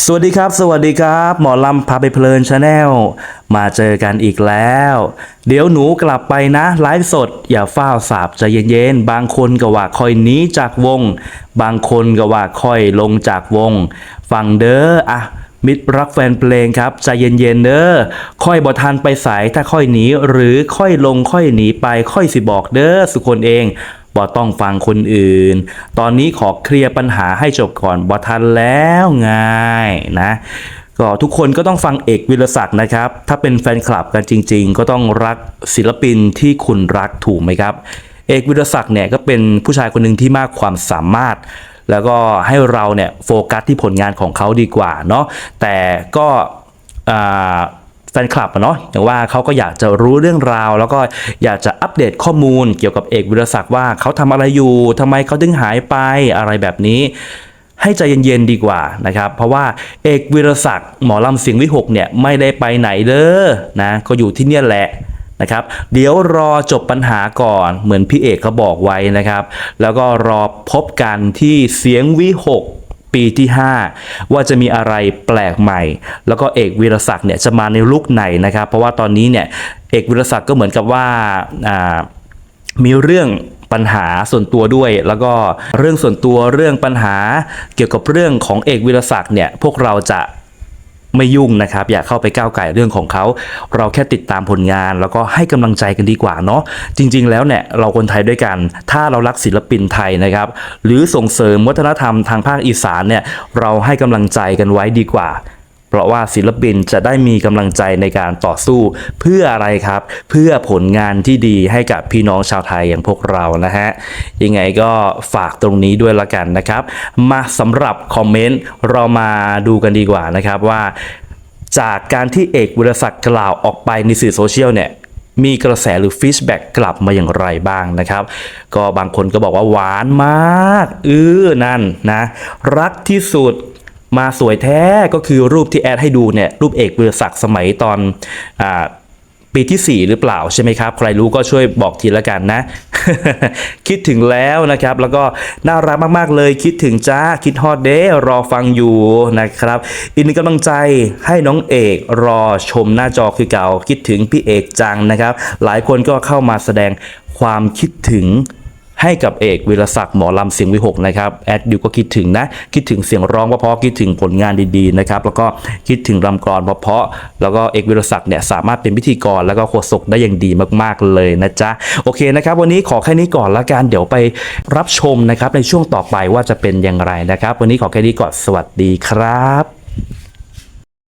สวัสดีครับ สวัสดีครับ หมอลำพาไปเพลินชาแนลมาเจอกันอีกแล้ว เดี๋ยวหนูกลับไปนะ ไลฟ์สด อย่าเฝ้าวสาบใจเย็นๆ บางคนก็ว่าคอยหนีจากวง บางคนก็ว่าคอยลงจากวง ฟังเด้ออะมิตรรักแฟนเพลงครับใจเย็นๆเด้อค่อยบ่ทันไปสายถ้าค่อยหนีหรือค่อยลงค่อยหนีไปค่อยสิบอกเด้อสุคนเอง บ่ต้องฟังคนอื่น ตอนนี้ขอเคลียร์ปัญหาให้จบก่อนบ่ทันแล้วไงนะก็ทุกคนก็ต้องฟังเอกวิรศักดิ์นะครับ ถ้าเป็นแฟนคลับกันจริง ๆ ก็ต้องรักศิลปินที่คุณรักถูกไหมครับ เอกวิรศักดิ์เนี่ยก็เป็นผู้ชายคนหนึ่งที่มากความสามารถ แล้วก็ให้เราเนี่ยโฟกัสที่ผลงานของเขาดีกว่าเนาะแต่ก็อ่า แฟนคลับเนาะอย่างว่าเขาก็อยากจะรู้เรื่องราว แล้วก็อยากจะอัปเดตข้อมูลเกี่ยวกับเอกวิรศักดิ์ว่าเขาทำอะไรอยู่ทำไมเขาถึงหายไปอะไรแบบนี้ให้ใจเย็นๆดีกว่านะครับ เพราะว่าเอกวิรศักดิ์หมอลำเสียงวิหกเนี่ยไม่ได้ไปไหนเด้อนะก็อยู่ที่เนี่ยแหละนะครับเดี๋ยวรอจบปัญหาก่อนเหมือนพี่เอกเขาบอกไว้นะครับ แล้วก็รอพบกันที่เสียงวิหก ปีที่ 5 ว่าจะมีอะไรแปลกใหม่ แล้วก็เอกวีรศักดิ์เนี่ยจะมาในลุกไหนนะครับ เพราะว่าตอนนี้เนี่ยเอกวีรศักดิ์ก็เหมือนกับว่าอ่ามีเรื่องปัญหาส่วนตัวด้วย แล้วก็เรื่องส่วนตัวเรื่องปัญหาเกี่ยวกับเรื่องของเอกวีรศักดิ์เนี่ยพวกเราจะ ไม่ยุ่งนะครับ อย่าเข้าไปก้าวไก่เรื่องของเขา เราแค่ติดตามผลงาน แล้วก็ให้กำลังใจกันดีกว่าเนาะจริง ๆ แล้วเนี่ยเราคนไทยด้วยกัน ถ้าเรารักศิลปินไทยนะครับ หรือส่งเสริมวัฒนธรรมทางภาคอีสานเนี่ยเราให้กำลังใจกันไว้ดีกว่า เพราะว่าศิลปินจะได้มีกำลังใจในการต่อสู้ เพื่ออะไรครับ เพื่อผลงานที่ดีให้กับพี่น้องชาวไทยอย่างพวกเรานะฮะยังไงก็ฝากตรงนี้ด้วยละกันนะครับ มาสำหรับคอมเมนต์เรามาดูกันดีกว่านะครับว่าจากการที่เอกวิรศักดิ์กล่าวออกไปในสื่อโซเชียลเนี่ยมีกระแสหรือฟีดแบ็กกลับมาอย่างไรบ้างนะครับ ก็บางคนก็บอกว่าหวานมากเออนั่นนะ รักที่สุด มาสวยแท้ก็คือรูปที่แอดให้ดูเนี่ยรูปเอกเวิรศักดิ์สมัยตอนอ่าปีที่ 4 หรือเปล่าใช่ไหมครับ ใครรู้ก็ช่วยบอกทีละกันนะ คิดถึงแล้วนะครับ แล้วก็น่ารักมาก ๆ เลยคิดถึงจ้า คิดฮอดเดรอฟังอยู่นะครับ อีกหนึ่งกำลังใจให้น้องเอกรอชมหน้าจอคือเก่า คิดถึงพี่เอกจังนะครับ หลายคนก็เข้ามาแสดงความคิดถึง ให้กับเอกวิรศักดิ์หมอลำเสียงวิหกนะครับแอดดิวก็คิดถึงนะ คิดถึงเสียงร้องเพราะคิดถึงผลงานดีๆนะครับแล้วก็คิดถึงรำกรเพราะแล้วก็เอกวิรศักดิ์เนี่ยสามารถเป็นพิธีกรแล้วก็โฆษกได้อย่างดีมากๆเลยนะจ๊ะโอเคนะครับ วันนี้ขอแค่นี้ก่อนละกันเดี๋ยวไปรับชมนะครับในช่วงต่อไปว่าจะเป็นอย่างไรนะครับ วันนี้ขอแค่นี้ก่อนสวัสดีครับ